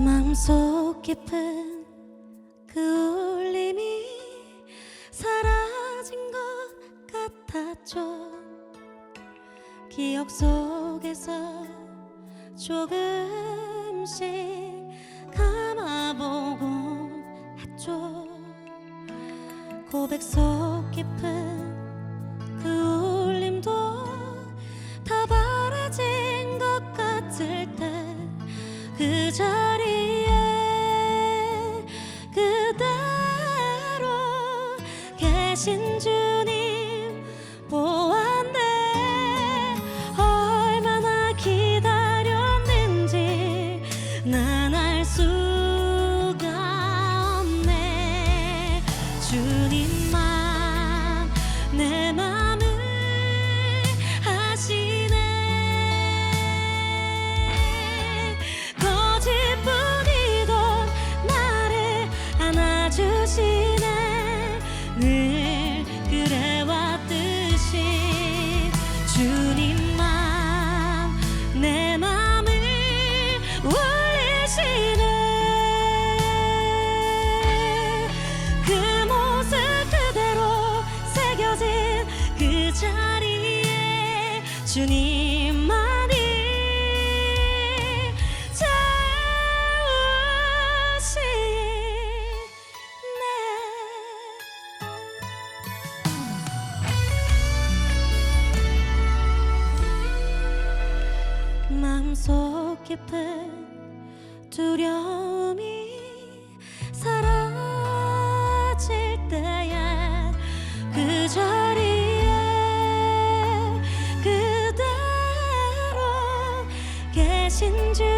마음속 깊은 그 울림이 사라진 것 같았죠. 기억 속에서 조금씩 감아보곤 했죠. 고백 속 깊은 그 울림도 다 바라진 것 같을 때그자 계신 주님 보았네. 얼마나 기다렸는지 난 알 수 자리에 주님만이 채우시네. 마음속 깊은 두려움이 계